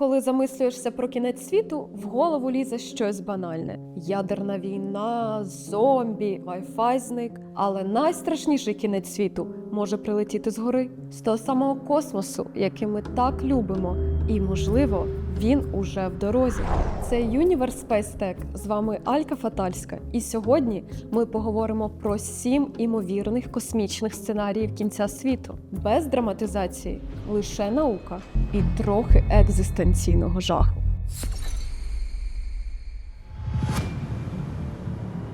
Коли замислюєшся про кінець світу, в голову лізе щось банальне: ядерна війна, зомбі, вайфай зник. Але найстрашніший кінець світу може прилетіти згори з того самого космосу, який ми так любимо, і можливо. Він уже в дорозі. Це Universe Space Tech. З вами Алька Фатальська. І сьогодні ми поговоримо про сім імовірних космічних сценаріїв кінця світу. Без драматизації, лише наука і трохи екзистенційного жаху.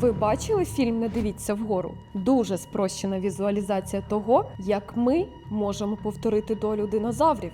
Ви бачили фільм Не дивіться вгору? Дуже спрощена візуалізація того, як ми можемо повторити долю динозаврів.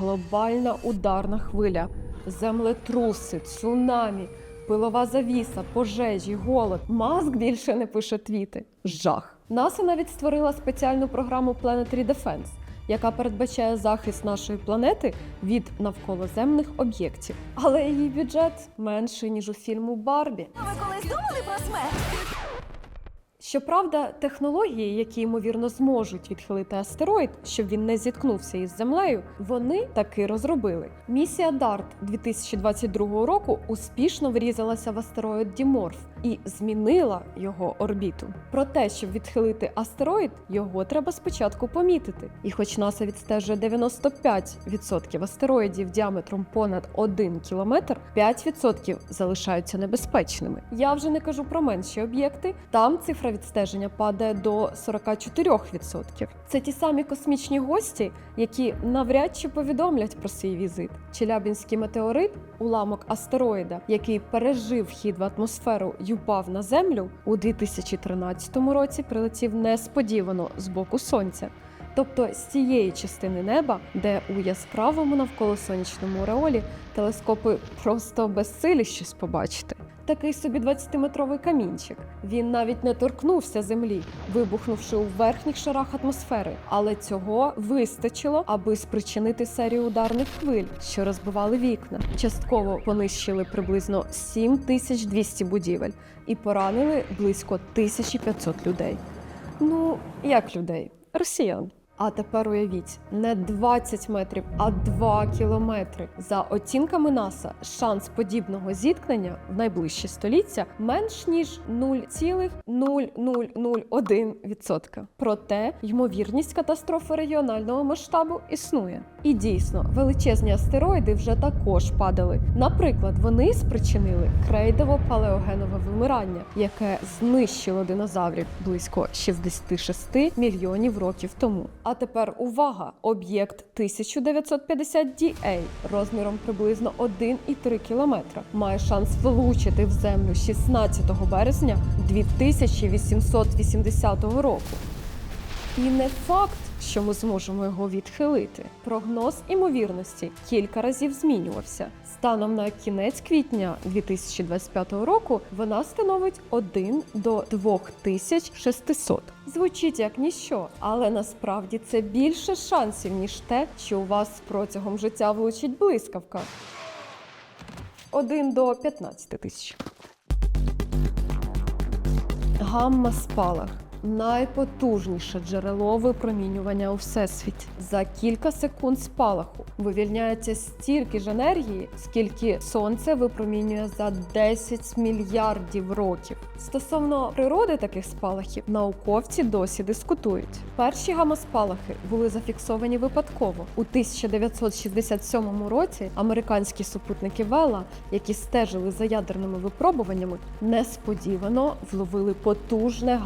Глобальна ударна хвиля, землетруси, цунамі, пилова завіса, пожежі, голод. Маск більше не пише твіти. Жах. НАСА навіть створила спеціальну програму Planetary Defense, яка передбачає захист нашої планети від навколоземних об'єктів. Але її бюджет менший ніж у фільму Барбі. Ви колись думали про смерть? Щоправда, технології, які ймовірно зможуть відхилити астероїд, щоб він не зіткнувся із землею, вони таки розробили. Місія DART 2022 року успішно врізалася в астероїд Діморф і змінила його орбіту. Про те, щоб відхилити астероїд, його треба спочатку помітити. І хоч НАСА відстежує 95% астероїдів діаметром понад 1 кілометр, 5% залишаються небезпечними. Я вже не кажу про менші об'єкти. Там цифра відстеження падає до 44%. Це ті самі космічні гості, які навряд чи повідомлять про свій візит. Челябінський метеорит, уламок астероїда, який пережив вхід в атмосферу й упав на землю, у 2013 році прилетів несподівано з боку сонця. Тобто з цієї частини неба, де у яскравому навколо сонячному ореолі телескопи просто безсилі щось побачити. Такий собі 20-метровий камінчик. Він навіть не торкнувся землі, вибухнувши у верхніх шарах атмосфери. Але цього вистачило, аби спричинити серію ударних хвиль, що розбивали вікна. Частково понищили приблизно 7200 будівель і поранили близько 1500 людей. Ну, як людей? Росіян. А тепер уявіть, не 20 метрів, а 2 кілометри. За оцінками НАСА, шанс подібного зіткнення в найближчі століття менш ніж 0,0001%. Проте ймовірність катастрофи регіонального масштабу існує. І дійсно, величезні астероїди вже також падали. Наприклад, вони спричинили крейдово-палеогенове вимирання, яке знищило динозаврів близько 66 мільйонів років тому. А тепер увага! Об'єкт 1950 DA розміром приблизно 1,3 кілометра має шанс влучити в землю 16 березня 2880 року. І не факт, що ми зможемо його відхилити. Прогноз імовірності кілька разів змінювався. Станом на кінець квітня 2025 року вона становить 1 до 2600. Звучить як ніщо, але насправді це більше шансів, ніж те, що у вас протягом життя влучить блискавка. 1 до 15 тисяч. Гамма спалах найпотужніше джерело випромінювання у всесвіті. За кілька секунд спалаху вивільняється стільки ж енергії, скільки сонце випромінює за 10 мільярдів років. Стосовно природи таких спалахів, науковці досі дискутують. Перші гамма-спалахи були зафіксовані випадково у 1967 році. Американські супутники Вела, які стежили за ядерними випробуваннями, несподівано вловили потужне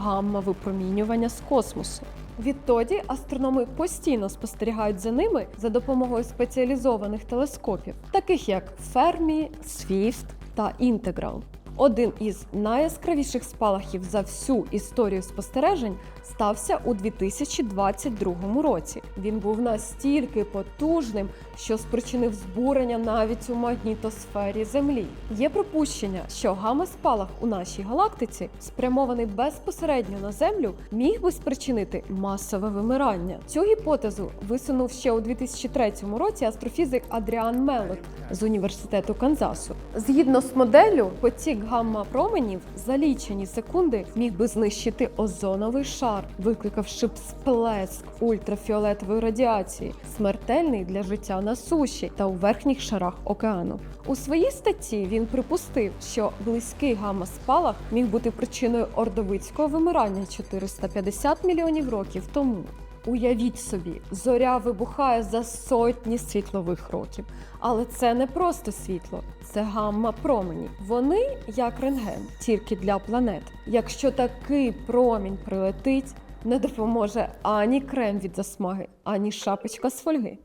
гамма-випромінювання з космосу. Відтоді астрономи постійно спостерігають за ними за допомогою спеціалізованих телескопів, таких як Фермі, Свіфт та Інтеграл. Один із найяскравіших спалахів за всю історію спостережень стався у 2022 році. Він був настільки потужним, що спричинив збурення навіть у магнітосфері Землі. Є припущення, що гамма-спалах у нашій галактиці, спрямований безпосередньо на Землю, міг би спричинити масове вимирання. Цю гіпотезу висунув ще у 2003 році астрофізик Адріан Мелот з університету Канзасу. Згідно з моделлю, потік гамма променів за лічені секунди міг би знищити озоновий шар викликавши сплеск ультрафіолетової радіації, смертельний для життя на суші та у верхніх шарах океану. У своїй статті він припустив, що близький гамма-спалах міг бути причиною ордовицького вимирання 450 мільйонів років тому. Уявіть собі, зоря вибухає за сотні світлових років. Але це не просто світло, це гамма-промені. Вони як рентген, тільки для планет. Якщо такий промінь прилетить, не допоможе ані крем від засмаги, ані шапочка з фольги.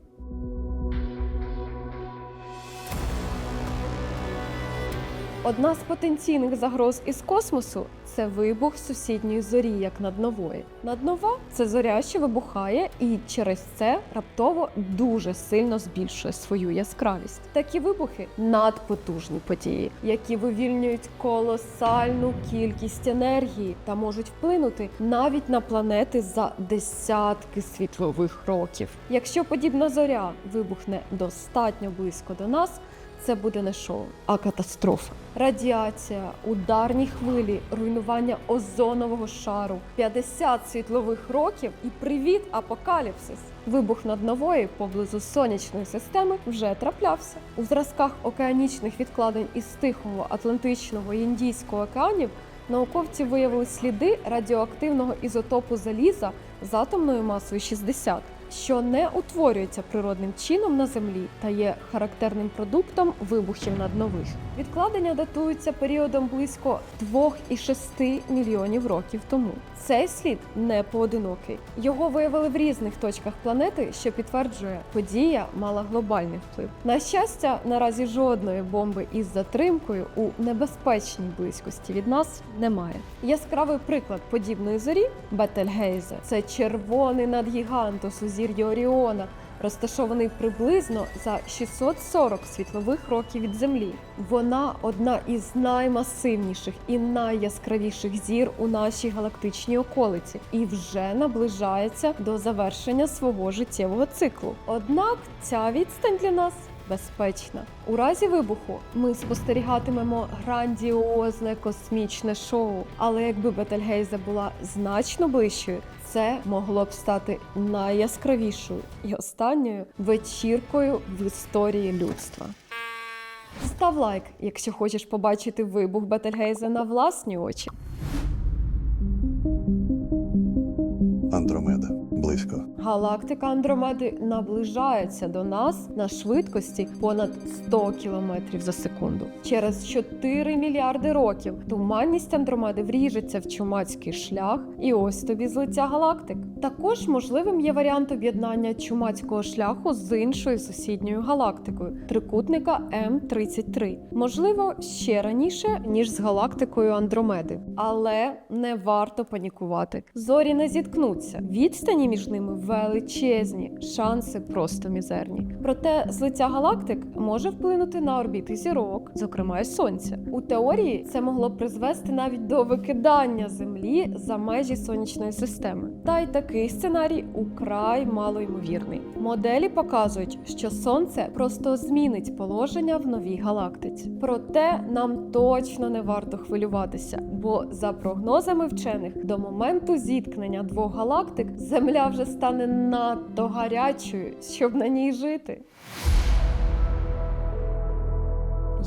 Одна з потенційних загроз із космосу це вибух сусідньої зорі, як наднової. Наднова це зоря, що вибухає, і через це раптово дуже сильно збільшує свою яскравість. Такі вибухи надпотужні події, які вивільнюють колосальну кількість енергії та можуть вплинути навіть на планети за десятки світлових років. Якщо подібна зоря вибухне достатньо близько до нас. Це буде не шоу, а катастрофа. Радіація, ударні хвилі, руйнування озонового шару, 50 світлових років і привіт апокаліпсис. Вибух над нової поблизу сонячної системи вже траплявся. У зразках океанічних відкладень із Тихого, Атлантичного і Індійського океанів науковці виявили сліди радіоактивного ізотопу заліза з атомною масою 60 що не утворюється природним чином на землі та є характерним продуктом вибухів наднових. Відкладення датуються періодом близько 2,6 мільйонів років тому. Цей слід не поодинокий. Його виявили в різних точках планети, що підтверджує, подія мала глобальний вплив. На щастя, наразі жодної бомби із затримкою у небезпечній близькості від нас немає. Яскравий приклад подібної зорі Бетельгейзе це червоний надгігант у сузір'ї Оріона, розташований приблизно за 640 світлових років від Землі. Вона одна із наймасивніших і найяскравіших зір у нашій галактичній околиці і вже наближається до завершення свого життєвого циклу. Однак ця відстань для нас безпечна. У разі вибуху ми спостерігатимемо грандіозне космічне шоу. Але якби Бетельгейзе була значно ближчою, це могло б стати найяскравішою і останньою вечіркою в історії людства. Став лайк, якщо хочеш побачити вибух Бетельгейзе на власні очі. Андромеда. Близько. Галактика Андромеди наближається до нас на швидкості понад 100 км за секунду. Через 4 мільярди років туманність Андромеди вріжеться в чумацький шлях, і ось тобі злиття галактик. Також можливим є варіант об'єднання чумацького шляху з іншою сусідньою галактикою трикутника М33. Можливо, ще раніше ніж з галактикою Андромеди, але не варто панікувати. Зорі не зіткнуться. Відстані між ними величезні, шанси просто мізерні. Проте злиття галактик може вплинути на орбіти зірок, зокрема й сонця. У теорії це могло призвести навіть до викидання Землі за межі сонячної системи. Та й такий сценарій украй малоймовірний. Моделі показують, що сонце просто змінить положення в новій галактиці. Проте нам точно не варто хвилюватися, бо за прогнозами вчених до моменту зіткнення двох галактик Земля вже стане надто гарячою, щоб на ній жити.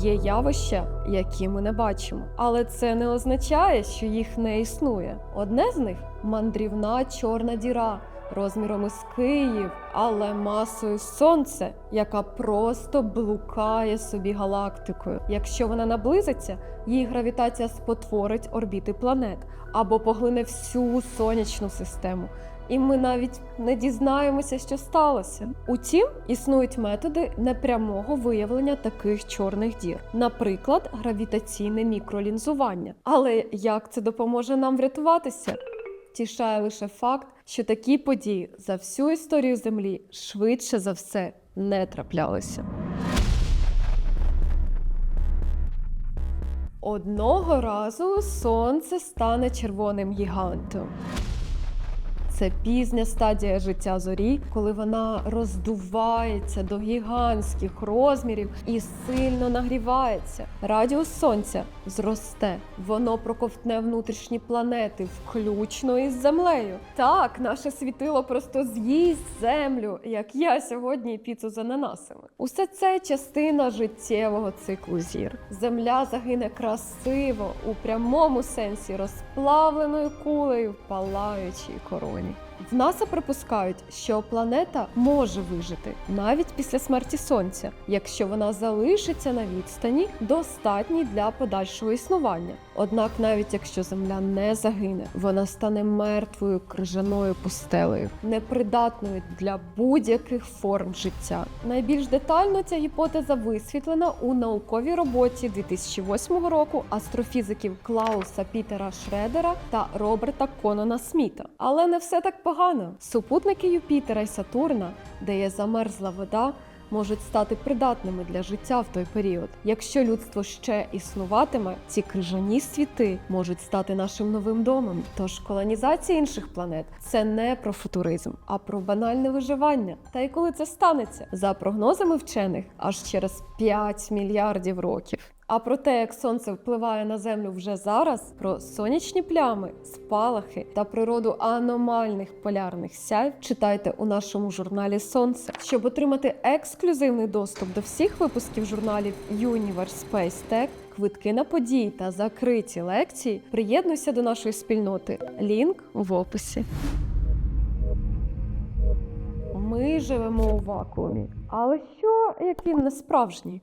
Є явища, які ми не бачимо, але це не означає, що їх не існує. Одне з них мандрівна чорна діра. Розміром із Київ, але масою сонце, яка просто блукає собі галактикою. Якщо вона наблизиться, її гравітація спотворить орбіти планет або поглине всю сонячну систему. І ми навіть не дізнаємося, що сталося. Утім, існують методи непрямого виявлення таких чорних дір, наприклад, гравітаційне мікролінзування. Але як це допоможе нам врятуватися? Втішає лише факт, що такі події за всю історію Землі швидше за все не траплялися. Одного разу сонце стане червоним гігантом. Це пізня стадія життя зорі, коли вона роздувається до гігантських розмірів і сильно нагрівається. Радіус сонця зросте. Воно проковтне внутрішні планети, включно із землею. Так, наше світило просто з'їсть землю, як я сьогодні піцу з ананасами. Усе це частина життєвого циклу зір. Земля загине красиво у прямому сенсі розплавленою кулею палаючій короні. НАСА припускають, що планета може вижити навіть після смерті сонця, якщо вона залишиться на відстані, достатній для подальшого існування. Однак, навіть якщо Земля не загине, вона стане мертвою крижаною пустелею, непридатною для будь-яких форм життя. Найбільш детально ця гіпотеза висвітлена у науковій роботі 2008 року астрофізиків Клауса Пітера Шредера та Роберта Конона Сміта. Але не все так погано. Супутники Юпітера і Сатурна, де є замерзла вода, можуть стати придатними для життя в той період. Якщо людство ще існуватиме, ці крижані світи можуть стати нашим новим домом. Тож колонізація інших планет це не про футуризм, а про банальне виживання. Та й коли це станеться, за прогнозами вчених, аж через 5 мільярдів років. А про те, як сонце впливає на землю вже зараз, про сонячні плями, спалахи та природу аномальних полярних сяйв читайте у нашому журналі Сонце. Щоб отримати ексклюзивний доступ до всіх випусків журналів Universe Space Tech, квитки на події та закриті лекції, приєднуйся до нашої спільноти. Лінк в описі. Ми живемо у вакуумі. Але що, як він не справжній?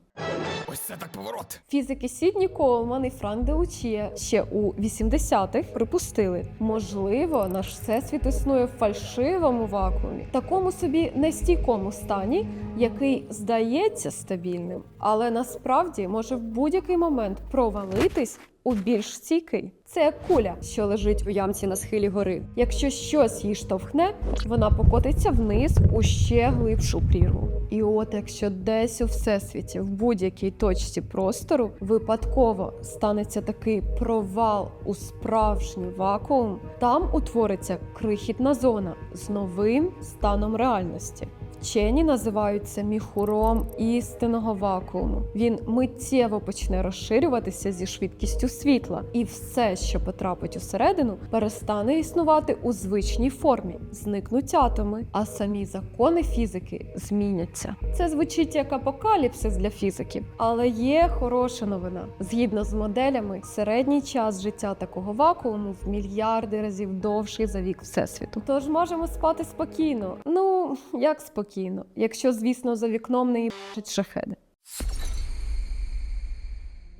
Ось це так поворот. Фізики Сідні Колман і Франк Делучія ще у 80-х припустили, можливо, наш всесвіт існує в фальшивому вакуумі, такому собі нестійкому стані, який здається стабільним, але насправді може в будь-який момент провалитись у більш стійкий. Це куля, що лежить у ямці на схилі гори. Якщо щось її штовхне, вона покотиться вниз у ще глибшу прірву. І от якщо десь у всесвіті, в будь-якій точці простору, випадково станеться такий провал у справжній вакуум, там утвориться крихітна зона з новим станом реальності. Вчені називають це міхуром істинного вакууму. Він миттєво почне розширюватися зі швидкістю світла, і все, що потрапить усередину, перестане існувати у звичній формі, зникнуть атоми, а самі закони фізики зміняться. Це звучить як апокаліпсис для фізиків, але є хороша новина. Згідно з моделями, середній час життя такого вакууму в мільярди разів довший за вік всесвіту. Тож можемо спати спокійно. Ну як спокійно, якщо, звісно, за вікном не їбачать шахеди.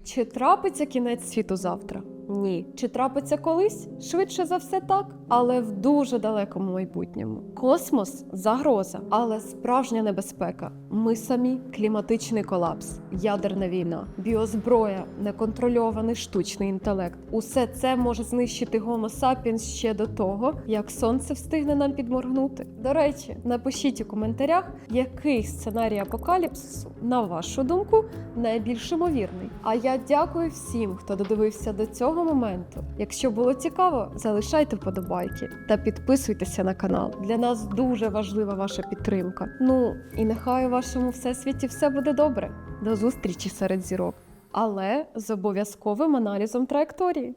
Чи трапиться кінець світу завтра? Ні. Чи трапиться колись? Швидше за все так, але в дуже далекому майбутньому. Космос загроза, але справжня небезпека. Ми самі кліматичний колапс, ядерна війна, біозброя, неконтрольований штучний інтелект. Усе це може знищити Homo sapiens ще до того, як сонце встигне нам підморгнути. До речі, напишіть у коментарях, який сценарій апокаліпсису, на вашу думку, найбільш ймовірний. А я дякую всім, хто додивився до цього моменту. Якщо було цікаво, залишайте вподобайки та підписуйтеся на канал. Для нас дуже важлива ваша підтримка. Ну і нехай у вашому всесвіті все буде добре. До зустрічі серед зірок, але з обов'язковим аналізом траєкторії.